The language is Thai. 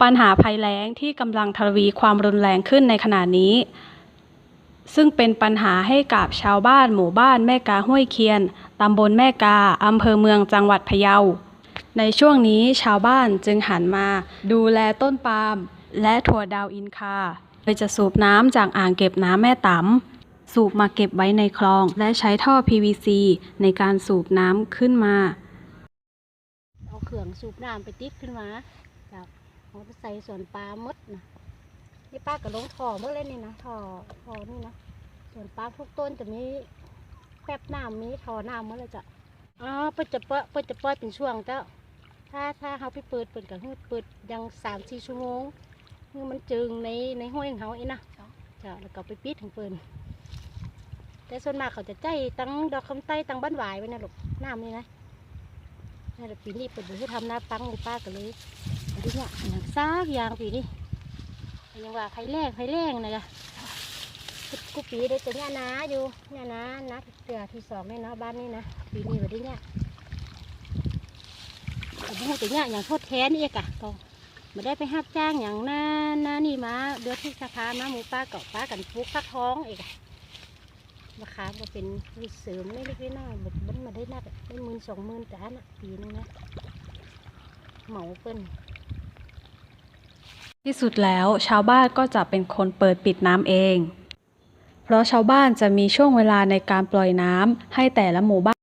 ปัญหาภัยแล้งที่กำลังทวีความรุนแรงขึ้นในขณะนี้ ซึ่งเป็นปัญหาให้กับชาวบ้านหมู่บ้านแม่กาห้วยเคียน ตำบลแม่กา อำเภอเมืองจังหวัดพะเยา ในช่วงนี้ชาวบ้านจึงหันมา ดูแลต้นปาล์มและถั่วดาวอินคา โดยจะสูบน้ำจากอ่างเก็บน้ำแม่ตำสูบมาเก็บไว้ในคลอง และใช้ท่อ PVC ในการสูบน้ำขึ้นมา เอาเครื่องสูบน้ำไปติดขึ้นมาจาก เอาไปใส่ส่วนปลามดนะนี่ป้าก็ลงท่อหมดเลยนี่นะท่อท่อนี่นะส่วนปลาทุกต้นจะมีแป๊บน้ำมีท่อน้ำหมดเลยจ้ะอ๋อเปิดจะเปิดเปิดจะเปิดเป็นช่วงเจ้าถ้าถ้าเขาไปเปิดเปิดกับเปิดยังสามสี่ชั่วโมงคือมันจึงในในห้วยของเขาเองนะจ้ะแล้วก็ไปปิดถึงเปิดแต่ส่วนมากเขาจะใจตั้งดอกคำใต้ตั้งบ้านหวายไว้นะลูกน้ำนี่นะนี่แหละปีนี้เปิดดูให้ทำหน้าปังป้าก็เลย อันนี้เนี่ยอย่างซากยางปีนี้ยังว่าไฟแรงไฟแรงนะกะกูปีได้แต่เนี่ยนาอยู่เนี่ยนานาเตือที่สองเนี่ยนะบ้านนี้นะปีนี้แบบนี้เนี่ยแต่พูดแต่เนี่ยอย่างโทษแทนนี่เองอะก็ไม่ได้ไปหับจ้างอย่างหน้าหน้านี่มาเดือนที่สาขามาหมูป้าเกาะป้ากันปลูกฟักท้องเองอะราคาก็เป็นวิเสริมเล็กๆน้อยๆแบบมันมาได้นักได้หมื่นสองหมื่นจานอะปีนึงนะเหมาเปิ้น ที่สุดแล้วชาวบ้านก็จะเป็นคนเปิดปิดน้ำเอง เพราะชาวบ้านจะมีช่วงเวลาในการปล่อยน้ำให้แต่ละหมู่บ้าน